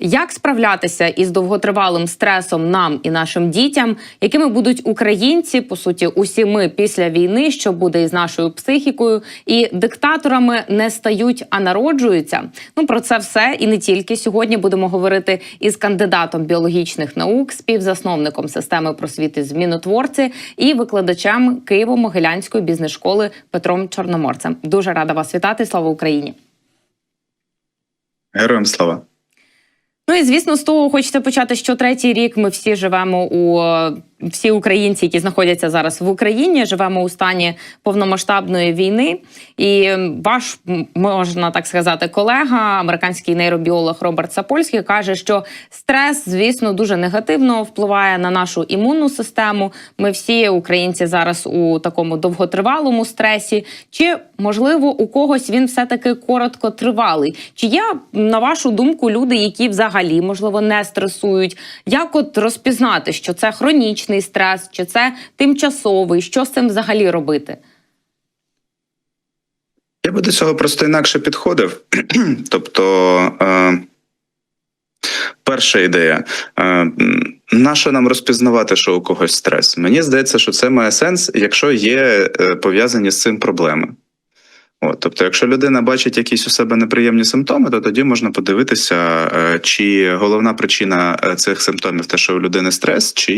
Як справлятися із довготривалим стресом нам і нашим дітям, якими будуть українці, по суті, усі ми після війни, що буде із нашою психікою, і диктаторами не стають, а народжуються. Ну про це все і не тільки сьогодні будемо говорити із кандидатом біологічних наук, співзасновником системи просвіти змінотворці і викладачем Києво-Могилянської бізнес-школи Петром Чорноморцем. Дуже рада вас вітати. Слава Україні! Героям слава. Ну і звісно, з того хочеться почати, що третій рік ми всі живемо у всі українці, які знаходяться зараз в Україні, живемо у стані повномасштабної війни. І ваш можна так сказати, колега, американський нейробіолог Роберт Сапольський, каже, що стрес, звісно, дуже негативно впливає на нашу імунну систему. Ми всі українці зараз у такому довготривалому стресі. Чи можливо у когось він все таки короткотривалий? Чи є на вашу думку люди, які взагалі можливо не стресують? Як от розпізнати, що це хронічний стрес, чи це тимчасовий? Що з цим взагалі робити? Я би до цього просто інакше підходив. тобто, е, перша ідея. Е, Нащо нам розпізнавати, що у когось стрес? Мені здається, що це має сенс, якщо є е, пов'язані з цим проблеми. От, тобто, якщо людина бачить якісь у себе неприємні симптоми, то тоді можна подивитися, е, чи головна причина е, цих симптомів те, що у людини стрес, чи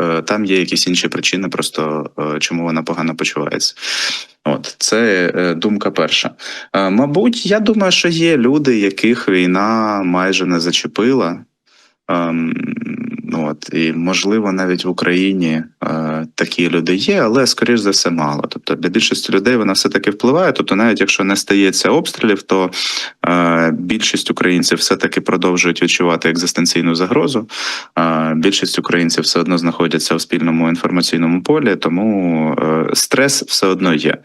е, там є якісь інші причини, просто чому вона погано почувається. От це думка перша. Мабуть, я думаю, що є люди, яких війна майже не зачепила. От і можливо навіть в Україні е, такі люди є, але скоріш за все мало. Тобто для більшості людей вона все таки впливає. Тобто, навіть якщо не стається обстрілів, то е, більшість українців все таки продовжують відчувати екзистенційну загрозу. Е, більшість українців все одно знаходяться в спільному інформаційному полі, тому е, стрес все одно є.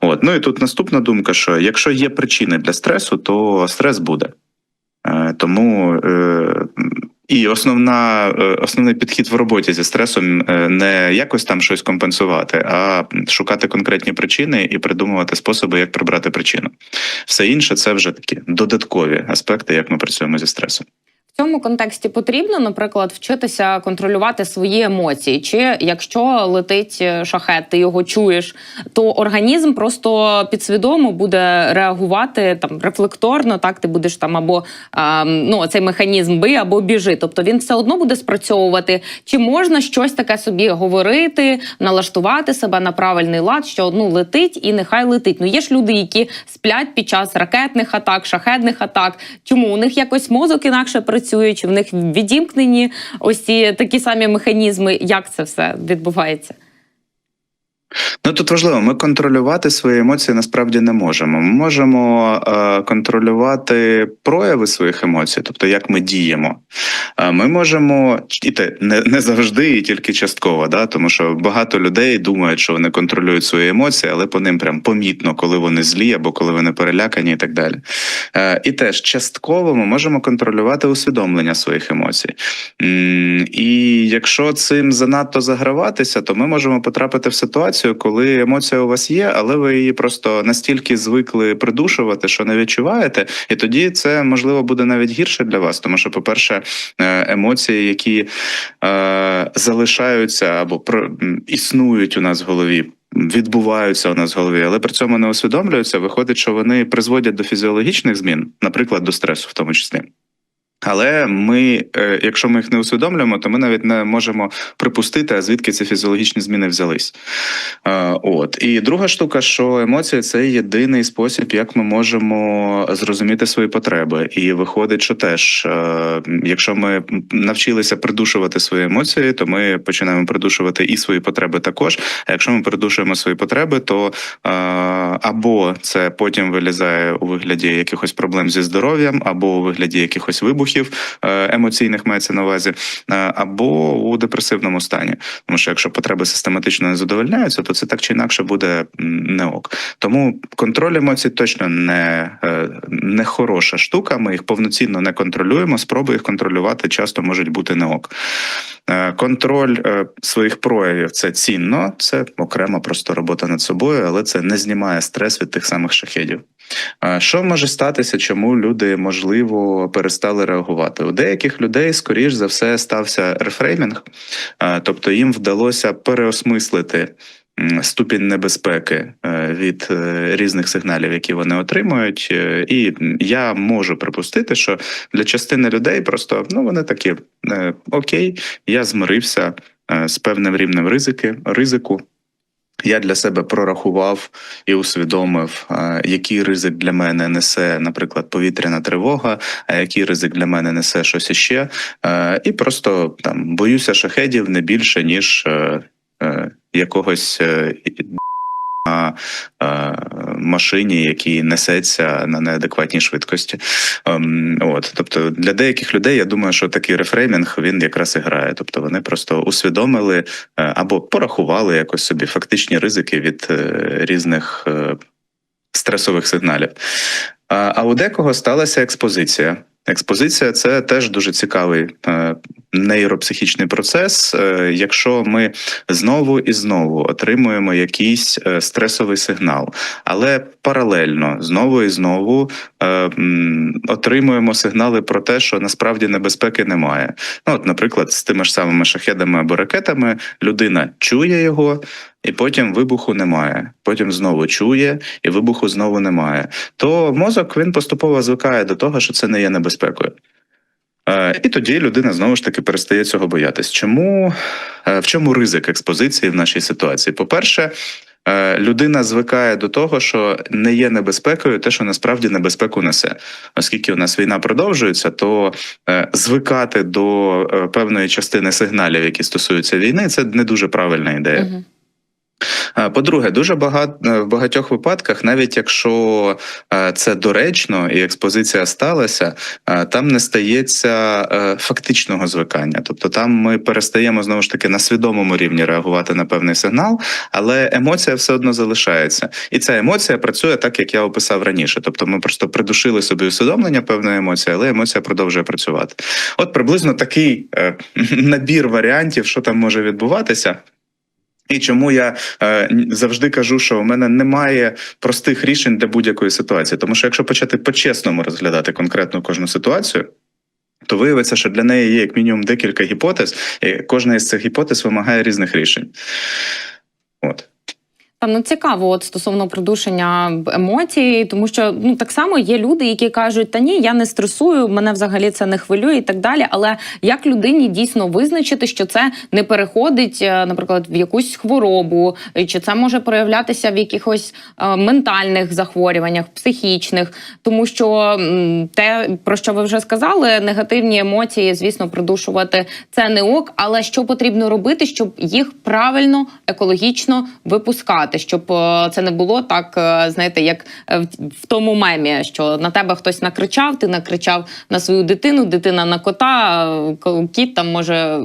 От ну і тут наступна думка: що якщо є причини для стресу, то стрес буде. Е, тому е, і основна, е, основний підхід в роботі зі стресом е, не якось там щось компенсувати, а шукати конкретні причини і придумувати способи, як прибрати причину. Все інше це вже такі додаткові аспекти, як ми працюємо зі стресом. Цьому контексті потрібно, наприклад, вчитися контролювати свої емоції. Чи якщо летить е, шахет, ти його чуєш, то організм просто підсвідомо буде реагувати там рефлекторно. Так ти будеш там або а, ну цей механізм би або біжи. Тобто він все одно буде спрацьовувати. Чи можна щось таке собі говорити, налаштувати себе на правильний лад, що ну летить і нехай летить. Ну є ж люди, які сплять під час ракетних атак, шахетних атак. Чому у них якось мозок інакше працює? Чи в них відімкнені ось ці такі самі механізми? Як це все відбувається? Ну тут важливо, ми контролювати свої емоції насправді не можемо. Ми можемо е, контролювати прояви своїх емоцій, тобто як ми діємо. Е, ми можемо і те не, не завжди, і тільки частково, да, тому що багато людей думають, що вони контролюють свої емоції, але по ним прям помітно, коли вони злі або коли вони перелякані, і так далі. Е, і теж частково ми можемо контролювати усвідомлення своїх емоцій. І якщо цим занадто заграватися, то ми можемо потрапити в ситуацію коли емоція у вас є, але ви її просто настільки звикли придушувати, що не відчуваєте, і тоді це можливо буде навіть гірше для вас, тому що, по-перше, е, емоції, які е, залишаються або про існують у нас в голові. Відбуваються у нас в голові, але при цьому не усвідомлюються. Виходить, що вони призводять до фізіологічних змін, наприклад, до стресу, в тому числі. Але ми, е, якщо ми їх не усвідомлюємо, то ми навіть не можемо припустити, звідки ці фізіологічні зміни взялись. Е, от і друга штука, що емоції це єдиний спосіб, як ми можемо зрозуміти свої потреби. І виходить, що теж, е, якщо ми навчилися придушувати свої емоції, то ми починаємо придушувати і свої потреби також. А якщо ми придушуємо свої потреби, то або це потім вилізає у вигляді якихось проблем зі здоров'ям, або у вигляді якихось вибухів вибухів е, емоційних мається на увазі, е, або у депресивному стані. Тому що якщо потреби систематично не задовольняються, то це так чи інакше буде не ок. Тому контроль емоцій точно не, е, не хороша штука. Ми їх повноцінно не контролюємо. Спроби їх контролювати часто можуть бути не ок. Контроль своїх проявів це цінно, це окрема просто робота над собою, але це не знімає стрес від тих самих шахедів. Що може статися, чому люди можливо перестали реагувати? У деяких людей, скоріш за все, стався рефреймінг, тобто їм вдалося переосмислити ступінь небезпеки е, від е, різних сигналів, які вони отримують. Е, І я можу припустити, що для частини людей просто ну вони такі окей, я змирився з певним рівнем ризики, ризику. Я для себе прорахував і усвідомив, який ризик для мене несе, наприклад, повітряна тривога, а який ризик для мене несе щось іще. І просто там боюся шахедів не більше, ніж е, е, якогось е, на е, машині, який несеться на неадекватній швидкості. Ем, От, тобто для деяких людей я думаю, що такий рефреймінг він якраз і грає. Тобто вони просто усвідомили е, або порахували якось собі фактичні ризики від е, різних стресових сигналів. А у декого сталася експозиція. Експозиція це теж дуже цікавий е, нейропсихічний процес. Е, якщо ми знову і знову отримуємо якийсь е, стресовий сигнал, але паралельно знову і знову отримуємо сигнали про те, що насправді небезпеки немає. Ну, от, наприклад, з тими ж самими шахедами або ракетами людина чує його, і потім вибуху немає. Потім знову чує, і вибуху знову немає. То мозок він поступово звикає до того, що це не є небезпекою. Е, І тоді людина знову ж таки перестає цього боятись. Чому е, в чому ризик експозиції в нашій ситуації? По-перше, е, людина звикає до того, що не є небезпекою, те, що насправді небезпеку несе. Оскільки у нас війна продовжується, то е, звикати до е, певної частини сигналів, які стосуються війни, це не дуже правильна ідея. Мгм. Е, По-друге, дуже багато в багатьох випадках, навіть якщо е, це доречно і експозиція сталася, е, там не стається е, фактичного звикання. Тобто там ми перестаємо знову ж таки на свідомому рівні реагувати на певний сигнал, але емоція все одно залишається. І ця емоція працює так, як я описав раніше. Тобто ми просто придушили собі усвідомлення певної емоції, але емоція продовжує працювати. От приблизно такий е, набір варіантів, що там може відбуватися. І чому я е, завжди кажу, що у мене немає простих рішень для будь-якої ситуації. Тому що якщо почати по-чесному розглядати конкретну кожну ситуацію, то виявиться, що для неї є як мінімум декілька гіпотез, і кожна із цих гіпотез вимагає різних рішень. От. Та ну цікаво, от стосовно придушення емоцій, тому що ну так само є люди, які кажуть, та ні, я не стресую, мене взагалі це не хвилює і так далі. Але як людині дійсно визначити, що це не переходить, е, наприклад, в якусь хворобу, е, чи це може проявлятися в якихось е, ментальних захворюваннях, психічних, тому що те, про що ви вже сказали, негативні емоції, звісно, придушувати це не ок. Але що потрібно робити, щоб їх правильно екологічно випускати, щоб е, це не було так, е, знаєте, як е, в, тому мемі, що на тебе хтось накричав, ти накричав на свою дитину, дитина на кота, ко- кіт там може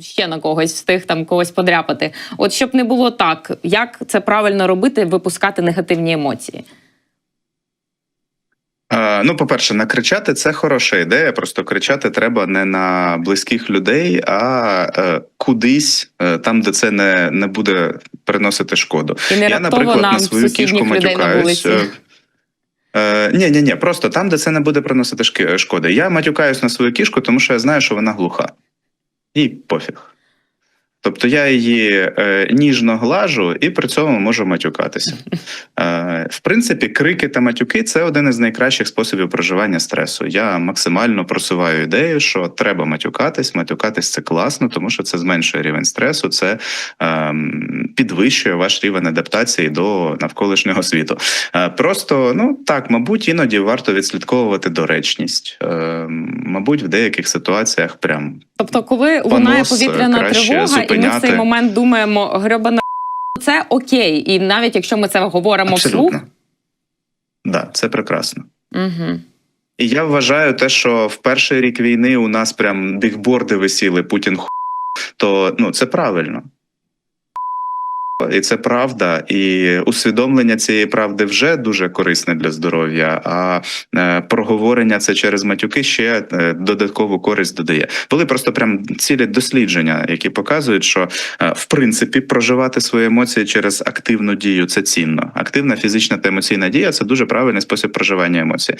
ще на когось встиг там когось подряпати. От щоб не було так, як це правильно робити, випускати негативні емоції. Е, ну, по-перше, накричати це хороша ідея. Просто кричати треба не на близьких людей, а е, кудись е, там, де це не, не буде приносити шкоду. І не Я, наприклад, нам на свою кішку матюкаюсь. Е, ні, ні, ні, просто там, де це не буде приносити шкоди. Я матюкаюсь на свою кішку, тому що я знаю, що вона глуха. І пофіг. Тобто я її е, ніжно глажу і при цьому можу матюкатися. Е, в принципі, крики та матюки це один із найкращих способів проживання стресу. Я максимально просуваю ідею, що треба матюкатись. Матюкатись це класно, тому що це зменшує рівень стресу, це е, підвищує ваш рівень адаптації до навколишнього світу. Е, просто ну так, мабуть, іноді варто відслідковувати доречність. Е, мабуть, в деяких ситуаціях прям Тобто, коли лунає е, повітряна тривога, і ми в цей момент думаємо, грьобана це окей, і навіть якщо ми це говоримо вслух. Так, Да, це прекрасно. угу. І я вважаю те, що в перший рік війни у нас прям бігборди висіли Путін ху, то ну це правильно. І це правда, і усвідомлення цієї правди вже дуже корисне для здоров'я. А е, проговорення це через матюки ще е, додаткову користь додає. Були просто прям цілі дослідження, які показують, що е, в принципі проживати свої емоції через активну дію це цінно. Активна фізична та емоційна дія це дуже правильний спосіб проживання емоцій.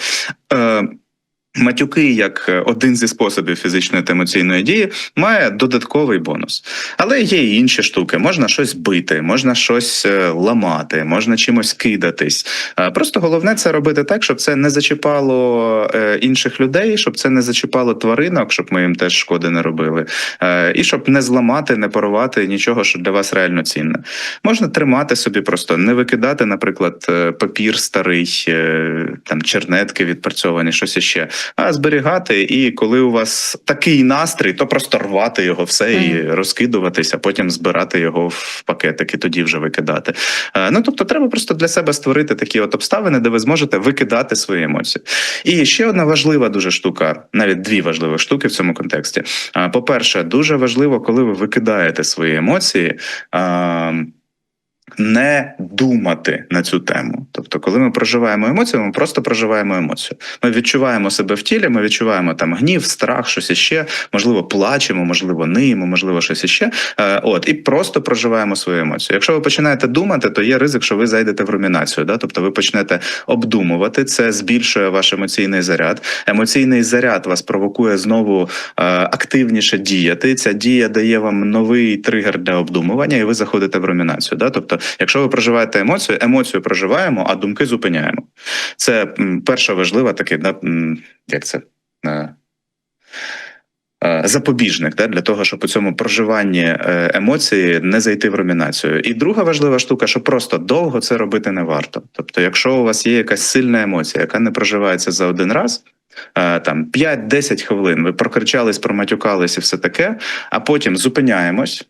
Матюки, як е, один зі способів фізичної та емоційної дії, має додатковий бонус. Але є і інші штуки. Можна щось бити, можна щось е, ламати, можна чимось кидатись. Просто головне це робити так, щоб це не зачіпало е, інших людей, щоб це не зачіпало тваринок, щоб ми їм теж шкоди не робили, і щоб не зламати, не порвати нічого, що для вас реально цінне. Можна тримати собі, просто не викидати, наприклад, папір старий, там чернетки відпрацьовані, щось іще, а зберігати. І коли у вас такий настрій, то просто рвати його все і розкидуватися, потім збирати його в пакетик і тоді вже викидати. Е, Ну тобто, треба просто для себе створити такі от обставини, де ви зможете викидати свої емоції. І ще одна важлива дуже штука, навіть дві важливі штуки в цьому контексті. По-перше, дуже важливо, коли ви викидаєте свої емоції. Не думати на цю тему, тобто, коли ми проживаємо емоцію, ми просто проживаємо емоцію. Ми відчуваємо себе в тілі, ми відчуваємо там гнів, страх, щось іще, можливо, плачемо, можливо, ниємо, можливо, щось іще. Е, От і просто проживаємо свою емоцію. Якщо ви починаєте думати, то є ризик, що ви зайдете в румінацію. Да? Тобто ви почнете обдумувати. Це збільшує ваш емоційний заряд. Емоційний заряд вас провокує знову е, активніше діяти. Ця дія дає вам новий тригер для обдумування, і ви заходите в румінацію. Да? Тобто, якщо ви проживаєте емоцію, емоцію проживаємо, а думки зупиняємо. Це перша важлива таке, да, як це. Е, е, Запобіжник да, для того, щоб у цьому проживанні е, емоції не зайти в румінацію. І друга важлива штука, що просто довго це робити не варто. Тобто, якщо у вас є якась сильна емоція, яка не проживається за один раз, там 5-10 хвилин, ви прокричались, проматюкались і все таке, а потім зупиняємось.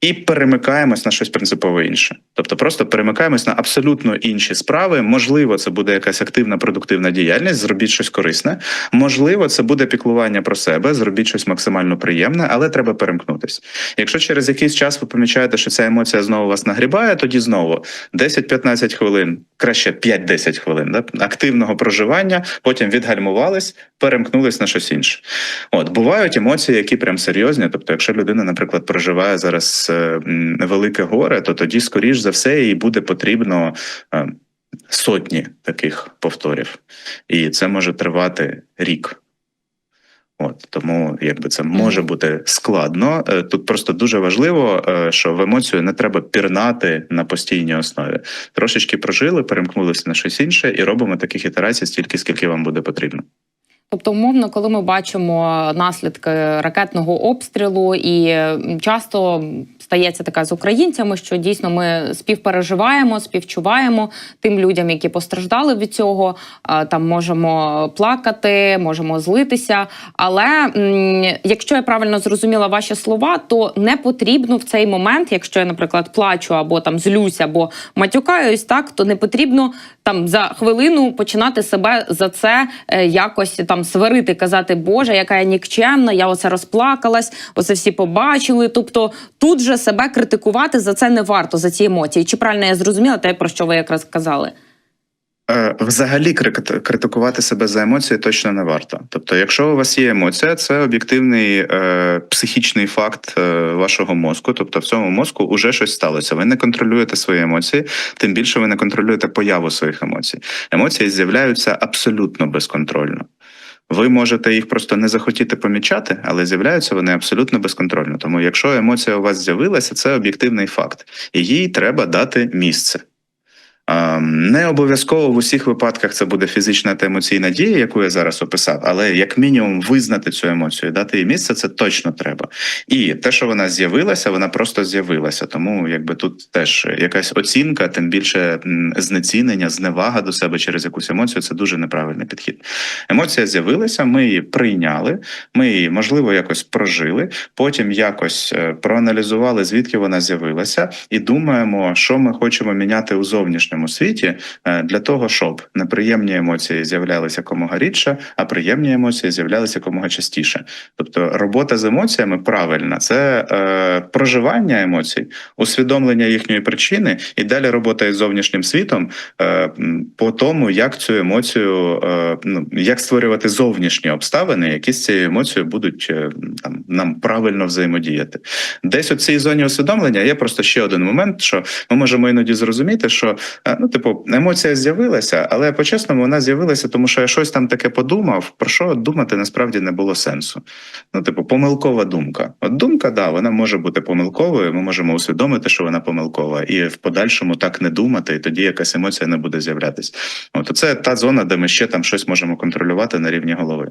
І перемикаємось на щось принципово інше, тобто просто перемикаємось на абсолютно інші справи. Можливо, це буде якась активна продуктивна діяльність, зробіть щось корисне. Можливо, це буде піклування про себе, зробіть щось максимально приємне, але треба перемкнутись. Якщо через якийсь час ви помічаєте, що ця емоція знову вас нагрібає, тоді знову 10-15 хвилин, краще 5-10 хвилин да, активного проживання, потім відгальмувались, перемкнулись на щось інше. От бувають емоції, які прям серйозні. Тобто, якщо людина, наприклад, проживає зараз е, велике горе, то тоді, скоріш за все, їй буде потрібно е, сотні таких повторів, і це може тривати рік. От тому, якби це може бути складно. Е, Тут просто дуже важливо, що в емоцію не треба пірнати на постійній основі. Трошечки прожили, перемкнулися на щось інше, і робимо таких ітерацій стільки, скільки вам буде потрібно. Тобто, умовно, коли ми бачимо наслідки ракетного обстрілу, і часто стається така з українцями, що дійсно ми співпереживаємо, співчуваємо тим людям, які постраждали від цього. Там можемо плакати, можемо злитися. Але якщо я правильно зрозуміла ваші слова, то не потрібно в цей момент, якщо я, наприклад, плачу або там злюся, або матюкаюсь, так то не потрібно там за хвилину починати себе за це е, якось там сварити, казати, Боже, яка я нікчемна, я оце розплакалась, оце всі побачили. Тобто тут же себе критикувати за це не варто за ці емоції. Чи правильно я зрозуміла те, про що ви якраз казали? Е, Взагалі крит- критикувати себе за емоції точно не варто. Тобто, якщо у вас є емоція, це об'єктивний е, психічний факт е, вашого мозку. Тобто, в цьому мозку вже щось сталося. Ви не контролюєте свої емоції, тим більше ви не контролюєте появу своїх емоцій. Емоції з'являються абсолютно безконтрольно. Ви можете їх просто не захотіти помічати, але з'являються вони абсолютно безконтрольно. Тому, якщо емоція у вас з'явилася, це об'єктивний факт, і їй треба дати місце. Ем, Не обов'язково в усіх випадках це буде фізична та емоційна дія, яку я зараз описав, але як мінімум визнати цю емоцію, дати їй місце, це точно треба. І те, що вона з'явилася, вона просто з'явилася. Тому якби тут теж якась оцінка, тим більше знецінення, зневага до себе через якусь емоцію це дуже неправильний підхід. Емоція з'явилася, ми її прийняли, ми її можливо якось прожили, потім якось е, проаналізували, звідки вона з'явилася, і думаємо, що ми хочемо міняти у зовнішньому нашому світі е, для того, щоб неприємні емоції з'являлися якомога рідше, а приємні емоції з'являлися якомога частіше. Тобто, робота з емоціями правильна це е, проживання емоцій, усвідомлення їхньої причини, і далі робота із зовнішнім світом е, по тому, як цю емоцію, е, ну як створювати зовнішні обставини, які з цією емоцією будуть е, там нам правильно взаємодіяти. Десь у цій зоні усвідомлення є просто ще один момент, що ми можемо іноді зрозуміти, що е, ну, типу, емоція з'явилася, але по-чесному вона з'явилася, тому що я щось там таке подумав, про що думати насправді не було сенсу. Ну, типу, помилкова думка. От думка, да, вона може бути помилковою. Ми можемо усвідомити, що вона помилкова, і в подальшому так не думати, і тоді якась емоція не буде з'являтись. От це та зона, де ми ще там щось можемо контролювати на рівні голови.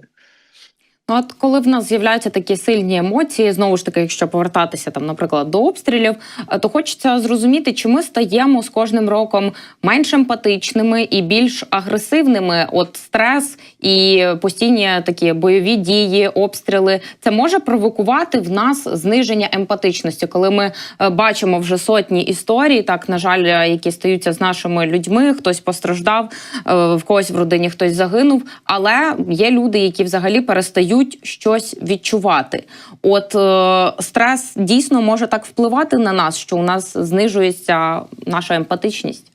Ну, от коли в нас з'являються такі сильні емоції, знову ж таки, якщо повертатися там, наприклад, до обстрілів, е, то хочеться зрозуміти, чи ми стаємо з кожним роком менш емпатичними і більш агресивними. От стрес і постійні такі бойові дії, обстріли, це може провокувати в нас зниження емпатичності, коли ми е, бачимо вже сотні історій, так на жаль, е, які стаються з нашими людьми. Хтось постраждав, в когось в родині хтось загинув. Але є люди, які взагалі перестають щось відчувати. От е, стрес дійсно може так впливати на нас, що у нас знижується наша емпатичність.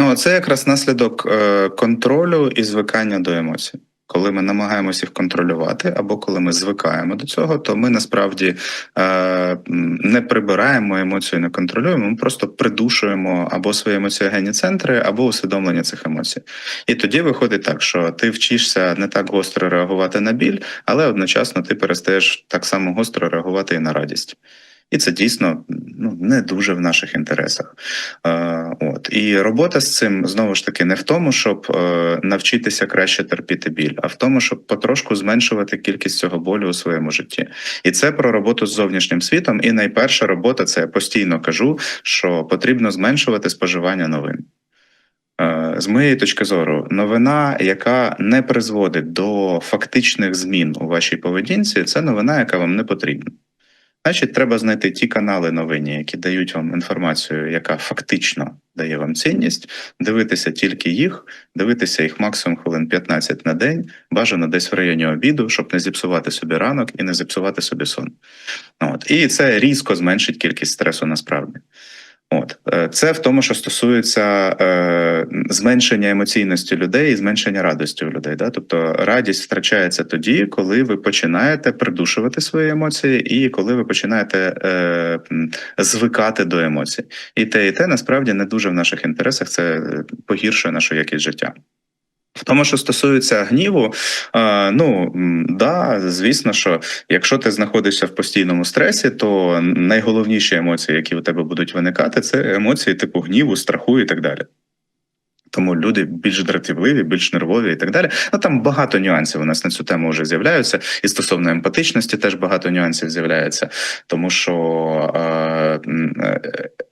Ну, це якраз наслідок е, контролю і звикання до емоцій. Коли ми намагаємося їх контролювати, або коли ми звикаємо до цього, то ми насправді е, не прибираємо емоцію, не контролюємо. Ми просто придушуємо або свої емоціогенні центри, або усвідомлення цих емоцій. І тоді виходить так, що ти вчишся не так гостро реагувати на біль, але одночасно ти перестаєш так само гостро реагувати і на радість. І це дійсно ну не дуже в наших інтересах. Е, от і робота з цим знову ж таки не в тому, щоб е, навчитися краще терпіти біль, а в тому, щоб потрошку зменшувати кількість цього болю у своєму житті. І це про роботу з зовнішнім світом. І найперша робота це я постійно кажу, що потрібно зменшувати споживання новин. Е, З моєї точки зору, новина, яка не призводить до фактичних змін у вашій поведінці, це новина, яка вам не потрібна. Значить, треба знайти ті канали новинні, які дають вам інформацію, яка фактично дає вам цінність, дивитися тільки їх, дивитися їх максимум хвилин 15 на день, бажано десь в районі обіду, щоб не зіпсувати собі ранок і не зіпсувати собі сон. От. І це різко зменшить кількість стресу насправді. От Е, це в тому, що стосується е, зменшення емоційності людей і зменшення радості у людей. Да? Тобто радість втрачається тоді, коли ви починаєте придушувати свої емоції, і коли ви починаєте е, звикати до емоцій. І те, і те насправді не дуже в наших інтересах. Це е, погіршує нашу якість життя. Тому, що стосується гніву, е, ну да, звісно, що якщо ти знаходишся в постійному стресі, то найголовніші емоції, які у тебе будуть виникати, це емоції типу гніву, страху і так далі. Тому люди більш дратівливі, більш нервові і так далі. Ну там багато нюансів у нас на цю тему вже з'являються, і стосовно емпатичності теж багато нюансів з'являється, тому що е, е,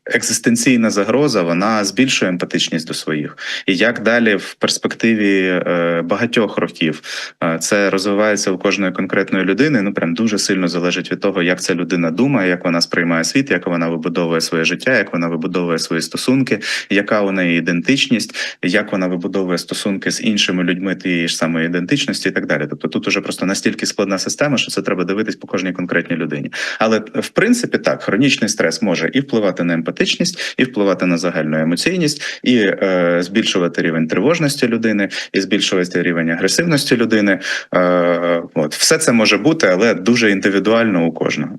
екзистенційна загроза вона збільшує емпатичність до своїх. І як далі в перспективі е, багатьох років е, це розвивається у кожної конкретної людини, ну прям дуже сильно залежить від того, як ця людина думає, як вона сприймає світ, як вона вибудовує своє життя, як вона вибудовує свої стосунки, яка у неї ідентичність, як вона вибудовує стосунки з іншими людьми тієї ж самої ідентичності, і так далі. Тобто тут уже просто настільки складна система, що це треба дивитись по кожній конкретній людині. Але в принципі так, хронічний стрес може і впливати на емпатичність, і впливати на загальну емоційність, і е, збільшувати рівень тривожності людини, і збільшувати рівень агресивності людини. Е, от все це може бути, але дуже індивідуально у кожного.